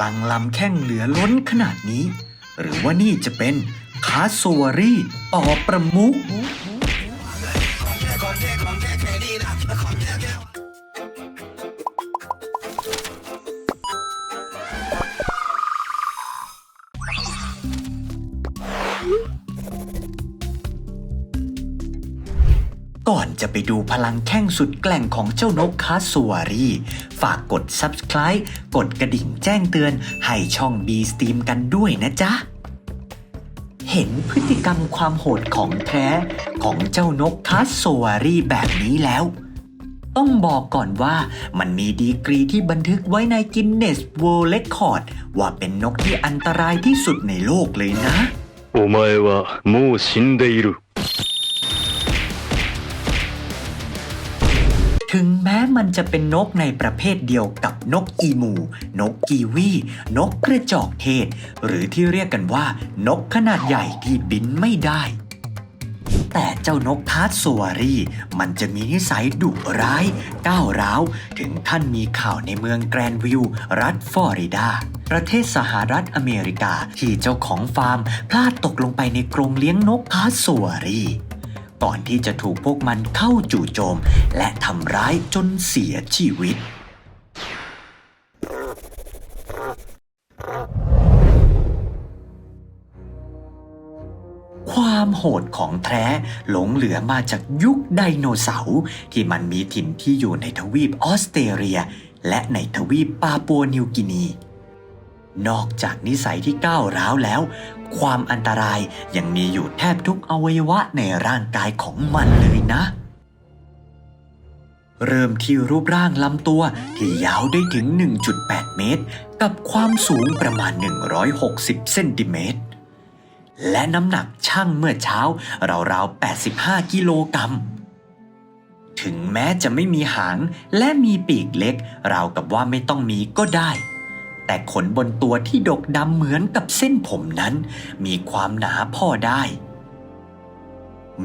ลังลำแข้งเหลือล้นขนาดนี้ หรือว่านี่จะเป็นคาสวรีต่อประมุข จะไปดูพลังแข้งสุดแกล่งของเจ้านกคาสวารี ฝากกด subscribe กดกระดิ่งแจ้งเตือนให้ช่อง B Steam กันด้วยนะจ๊ะ เห็นพฤติกรรมความโหดของแท้ ของเจ้านกคาสวารีแบบนี้แล้ว ต้องบอกก่อนว่ามันมีดีกรีที่บันทึกไว้ในกินเนส World Record ว่าเป็นนกที่อันตรายที่สุดในโลกเลยนะ お前はもう死んでいる。 ถึงแม้มันจะเป็นนกในประเภทเดียวกับนกอีมู นกกีวี นกกระจอกเทศ หรือที่เรียกกันว่า นกขนาดใหญ่ที่บินไม่ได้ แต่เจ้านกทาร์สวารีมันจะมีนิสัยดุร้าย ก้าวร้าว ถึงขั้นมีข่าวในเมืองแกรนวิลล์รัฐฟลอริดาประเทศสหรัฐอเมริกาที่เจ้าของฟาร์ม พลาดตกลงไปในกรงเลี้ยงนกทาร์สวารี ก่อนที่จะถูกพวกมันเข้าจู่โจม และทำร้ายจนเสียชีวิต ความโหดของแท้หลงเหลือมาจากยุคไดโนเสาร์ที่มันมีถิ่นที่อยู่ในทวีปออสเตรเลีย และในทวีปปาปัวนิวกินี นอกจากนิสัยที่ก้าวร้าวแล้ว ความอันตรายยังมีอยู่แทบทุกอวัยวะในร่างกายของมันเลยนะ เริ่มที่รูปร่างลำตัวที่ยาวได้ถึง 1.8 เมตร กับความสูงประมาณ 160 เซนติเมตร และน้ำหนักช่างเมื่อเช้าราวๆ 85 กิโลกรัมถึงแม้จะไม่มีหางและมีปีกเล็ก ราวกับว่าไม่ต้องมีก็ได้ แต่ขนบนตัวที่ดกดำเหมือนกับเส้นผมนั้น มีความหนาพอได้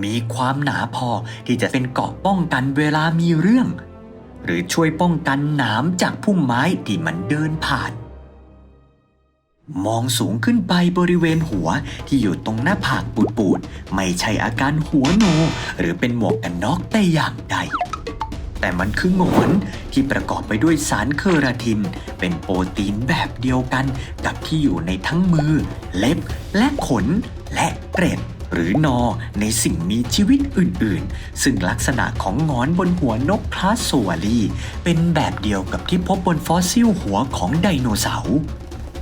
มีความหนาพอที่จะเป็นเกาะป้องกันเวลามีเรื่อง หรือช่วยป้องกันหนามจากพุ่มไม้ที่มันเดินผ่าน มองสูงขึ้นไปบริเวณหัวที่อยู่ตรงหน้าผากปูดๆ ไม่ใช่อาการหัวโน หรือเป็นหมวกกันน็อกแต่อย่างใด แต่มันคืองอนที่ประกอบไปด้วยสารเคอราทิน เป็นโปรตีนแบบเดียวกันกับที่อยู่ในทั้งมือ เล็บ และขน และเกร็ดหรือนอในสิ่งมีชีวิตอื่นๆ ซึ่งลักษณะของงอนบนหัวนกคลาสโซวาลีเป็นแบบเดียวกับที่พบบนฟอสซิลหัวของไดโนเสาร์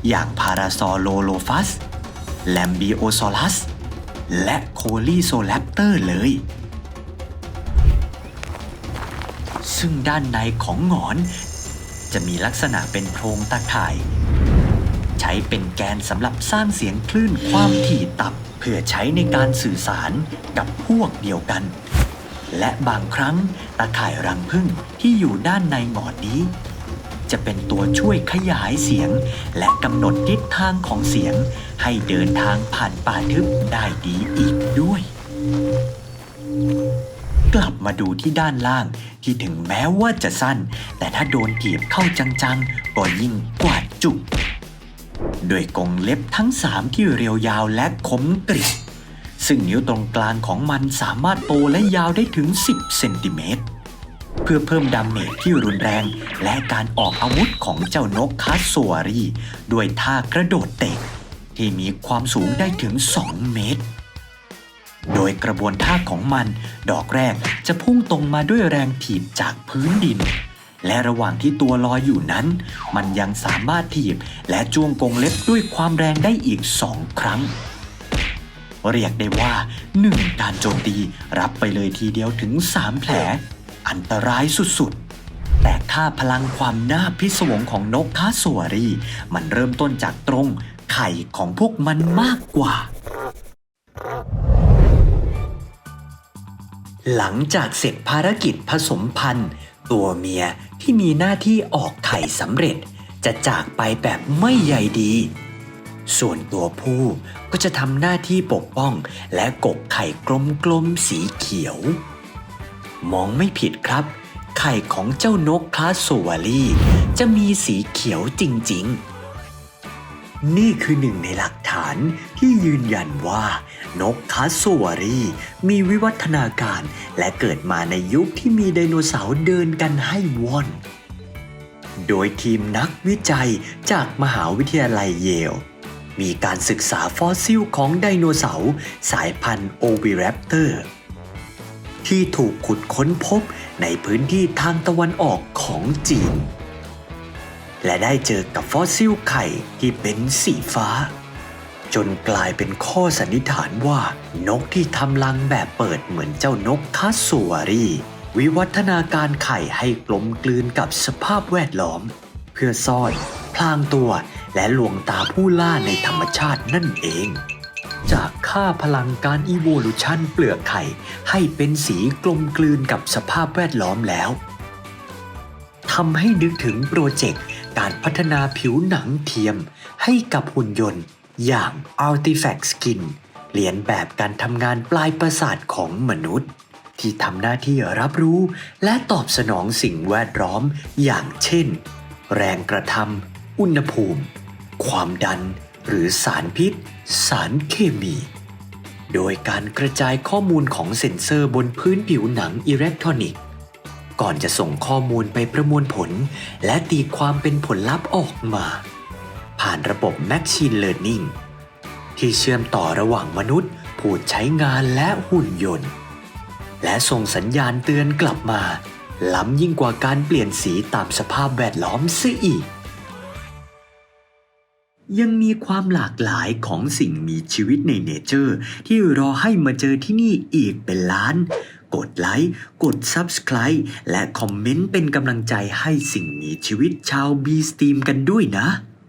อย่างพาราซอโลโลฟัส แลมบิโอซอลัส และโคลีโซแรปเตอร์เลย ซึ่งด้านในของหงอน จะมีลักษณะเป็นโพรงตาข่าย ใช้เป็นแกนสำหรับสร้างเสียงคลื่นความถี่ต่ำเพื่อใช้ในการสื่อสารกับพวกเดียวกัน และบางครั้งตาข่ายรังผึ้งที่อยู่ด้านในหงอนนี้ จะเป็นตัวช่วยขยายเสียง และกำหนดทิศทางของเสียง ให้เดินทางผ่านป่าทึบได้ดีอีกด้วย กลับมาดูที่ด้านล่าง ที่ถึงแม้ว่าจะสั้น แต่ถ้าโดนถีบเข้าจังๆ ก็ยิ่งกว่าจุกโดยกงเล็บทั้งสามที่เรียวยาวและคมกริบซึ่งนิ้วตรงกลางของมันสามารถโตและยาวได้ถึง 10 เซนติเมตร เพื่อเพิ่มดาเมจที่รุนแรง และการออกอาวุธของเจ้านกคาสวรี ด้วยท่ากระโดดเตะที่มีความสูงได้ถึง 2 เมตร โดยกระบวนท่าของมัน ดอกแรกจะพุ่งตรงมาด้วยแรงถีบจากพื้นดิน และระหว่างที่ตัวลอยอยู่นั้น มันยังสามารถถีบและจ้วงกงเล็บด้วยความแรงได้อีกสองครั้ง เรียกได้ว่า 1 การโจมตีรับไปเลยทีเดียวถึง 3 แผล อันตรายสุดๆแต่ค่าพลังความน่าพิศวงของนกคาสวรี มันเริ่มต้นจากตรงไข่ของพวกมันมากกว่า หลังจากเสร็จภารกิจผสมพันธุ์ ตัวเมียที่มีหน้าที่ออกไข่สำเร็จ จะจากไปแบบไม่ใยดี ส่วนตัวผู้ก็จะทำหน้าที่ปกป้องและกกไข่กลมๆสีเขียว มองไม่ผิดครับ ไข่ของเจ้านกคลาสโซวาลีจะมีสีเขียวจริง ๆ นี่คือหนึ่งในหลักฐานที่ยืนยันว่า นกคาสโซวารีมีวิวัฒนาการและเกิดมาในยุคที่มีไดโนเสาร์เดินกันให้ว่อน โดยทีมนักวิจัยจากมหาวิทยาลัยเยล มีการศึกษาฟอสซิลของไดโนเสาร์สายพันธุ์โอวิแรปเตอร์ ที่ถูกขุดค้นพบในพื้นที่ทางตะวันออกของจีน และได้เจอกับฟอสซิลไข่ที่เป็นสีฟ้า จนกลายเป็นข้อสันนิษฐานว่านกที่ทำรังแบบเปิดเหมือนเจ้านกคาสโซวรีวิวัฒนาการไข่ให้กลมกลืนกับสภาพแวดล้อม เพื่อซ่อนพลางตัวและลวงตาผู้ล่าในธรรมชาตินั่นเอง จากค่าพลังการอีโวลูชันเปลือกไข่ให้เป็นสีกลมกลืนกับสภาพแวดล้อมแล้วทำให้นึกถึงโปรเจกต์ การพัฒนาผิวหนังเทียมให้กับหุ่นยนต์อย่าง Artifact Skin เรียนแบบการทำงานปลายประสาทของมนุษย์ ที่ทำหน้าที่รับรู้และตอบสนองสิ่งแวดล้อมอย่างเช่น แรงกระทำอุณหภูมิ ความดัน หรือสารพิษ สารเคมี โดยการกระจายข้อมูลของเซ็นเซอร์บนพื้นผิวหนังอิเล็กทรอนิกส์ ก่อนจะส่งข้อมูลไปประมวลผล และตีความเป็นผลลัพธ์ออกมา ผ่านระบบ Machine Learning ที่เชื่อมต่อระหว่างมนุษย์ ผู้ใช้งานและหุ่นยนต์ และส่งสัญญาณเตือนกลับมา ล้ำยิ่งกว่าการเปลี่ยนสีตามสภาพแวดล้อมซสอีก ยังมีความหลากหลายของสิ่งมีชีวิตในเนเจอร์ ที่รอให้มาเจอที่นี่อีกเป็นล้าน กดไลค์ กด Subscribe และคอมเมนต์เป็นกำลังใจให้สิ่งมีชีวิตชาวบีสตีมกันด้วยนะ